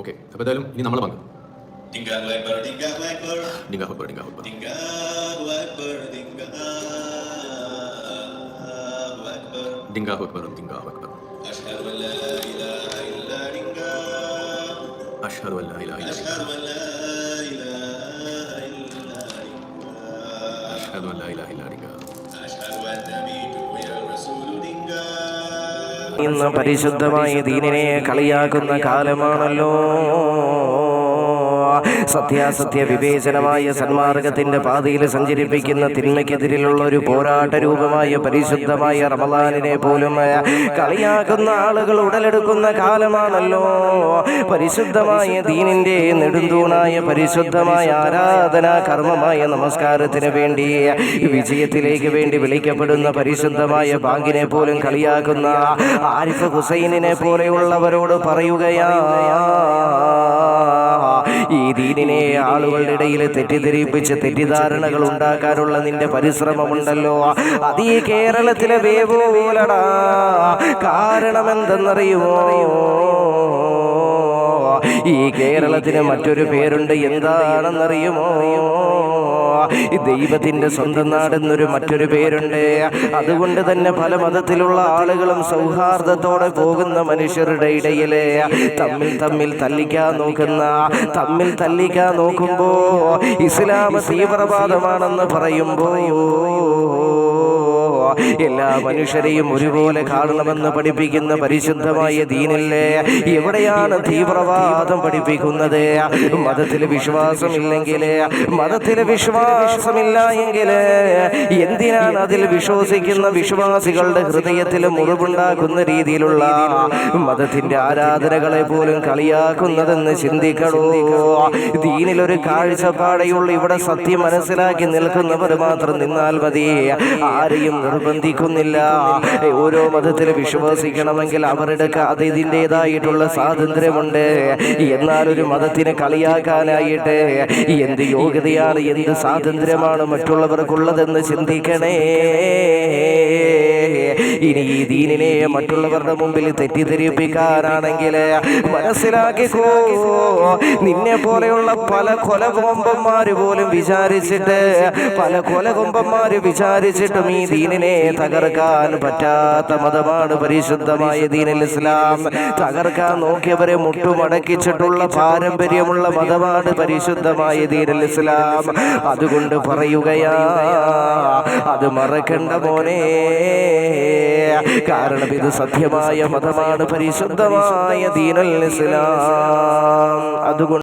Okay അപ്പോൾ എന്തായാലും ഇനി നമ്മളെ പങ്ക് Tinggal lebar, tinggal lebar, ഡിങ്കാ ഹുബർ ഡിങ്കാ ഹുബർ tinggal lebar, tinggal lebar. ഡിങ്കാ ഹുബർ ഡിങ്കാ ഹുബർ Asyhadu an la ilaha illa tinggal. അഷ്ഹദു അല്ലാ ഇലാഹ ഇല്ല Asyhadu an la ilaha illa tinggal. അഷ്ഹദു അല്ലാ ഇലാഹ ഇല്ല ഡിങ്കാ Asyhadu ഇന്ന് പരിശുദ്ധമായ ദീനിനെ കളിയാക്കുന്ന കാലമാണല്ലോ. സത്യാസത്യ വിവേചനമായ സന്മാർഗത്തിന്റെ പാതയിൽ സഞ്ചരിപ്പിക്കുന്ന തിന്മയ്ക്കെതിരെയുള്ള ഒരു പോരാട്ട രൂപമായ പരിശുദ്ധമായ റമദാനിനെ പോലും കളിയാക്കുന്ന ആളുകൾ ഉടലെടുക്കുന്ന കാലമാണല്ലോ. പരിശുദ്ധമായ ദീനിന്റെ നെടുന്തൂണായ പരിശുദ്ധമായ ആരാധനാ കർമ്മമായ നമസ്കാരത്തിന് വേണ്ടി വിജയത്തിലേക്ക് വേണ്ടി വിളിക്കപ്പെടുന്ന പരിശുദ്ധമായ ബാങ്കിനെ പോലും കളിയാക്കുന്ന ആരിഫ് ഹുസൈനിനെ പോലെയുള്ളവരോട് പറയുകയാ ആളുകളുടെ ഇടയിൽ തെറ്റിദ്ധരിപ്പിച്ച് തെറ്റിദ്ധാരണകൾ ഉണ്ടാക്കാനുള്ള നിന്റെ പരിശ്രമമുണ്ടല്ലോ. അത് ഈ കേരളത്തിലെ വേവോലടാ. കാരണം എന്തെന്നറിയുമോ ഈ കേരളത്തിന് മറ്റൊരു പേരുണ്ട് എന്താണെന്നറിയുമോ? ഈ ദൈവത്തിന്റെ സ്വന്തം നാടെന്നൊരു മറ്റൊരു പേരുണ്ട്. അതുകൊണ്ട് തന്നെ പല മതത്തിലുള്ള ആളുകളും സൗഹാർദ്ദത്തോടെ പോകുന്ന മനുഷ്യരുടെ ഇടയിലെ തമ്മിൽ തമ്മിൽ തല്ലിക്കാൻ നോക്കുന്ന തമ്മിൽ തല്ലിക്കാൻ നോക്കുമ്പോ ഇസ്ലാം തീവ്രവാദമാണെന്ന് പറയുമ്പോ എല്ലാ മനുഷ്യരെയും ഒരുപോലെ കാണണമെന്ന് പഠിപ്പിക്കുന്ന പരിശുദ്ധമായ ദീനില്ലേ? എവിടെയാണ് തീവ്രവാദം പഠിപ്പിക്കുന്നത്? മതത്തിൽ വിശ്വാസമില്ലെങ്കിൽ മതത്തിൽ വിശ്വാസമില്ല എങ്കിൽ എന്തിനാണ് അതിൽ വിശ്വസിക്കുന്ന വിശ്വാസികളുടെ ഹൃദയത്തിൽ മുറിവുണ്ടാക്കുന്ന രീതിയിലുള്ള മതത്തിന്റെ ആരാധനകളെ പോലും കളിയാക്കുന്നതെന്ന് ചിന്തിക്കണോ? ദീനിലൊരു കാഴ്ചപ്പാടെയുള്ള ഇവിടെ സത്യം മനസ്സിലാക്കി നിൽക്കുന്നവർ മാത്രം നിന്നാൽ മതി. ആരെയും നിർബന്ധിക്കുന്നില്ല. ഓരോ മതത്തിൽ വിശ്വസിക്കണമെങ്കിൽ അവരുടെ അത് ഇതിന്റെതായിട്ടുള്ള സ്വാതന്ത്ര്യമുണ്ട്. എന്നാൽ ഒരു മതത്തിനെ കളിയാക്കാനായിട്ട് എന്ത് യോഗ്യതയാണ് എന്ത് സ്വാതന്ത്ര്യമാണ് മറ്റുള്ളവർക്കുള്ളതെന്ന് ചിന്തിക്കണേ. ഇനി ഈ ദീനിനെ മറ്റുള്ളവരുടെ മുമ്പിൽ തെറ്റിദ്ധരിപ്പിക്കാനാണെങ്കിൽ മനസ്സിലാക്കിക്കോ നിന്നെ പോലെയുള്ള പല കൊലകൊമ്പന്മാർ പോലും വിചാരിച്ചിട്ട് പല കൊലകൊമ്പന്മാർ വിചാരിച്ചിട്ടും ഈ ദീനിനെ തകർക്കാൻ പറ്റാത്ത മതമാണ് പരിശുദ്ധമായ ദീനിൽ ഇസ്ലാം. തകർക്കാൻ നോക്കിയവരെ മുട്ടുമടക്കിച്ചിട്ടുള്ള പാരമ്പര്യമുള്ള മതമാണ് പരിശുദ്ധമായ ദീനിൽ ഇസ്ലാം. അതുകൊണ്ട് പറയുകയാ അത് മറക്കണ്ട മോനെ. കാരണം ഇത് സത്യമായ മതമാണ് പരിശുദ്ധമായ ദീനൽ ഇസ്ലാം. അതുകൊണ്ട്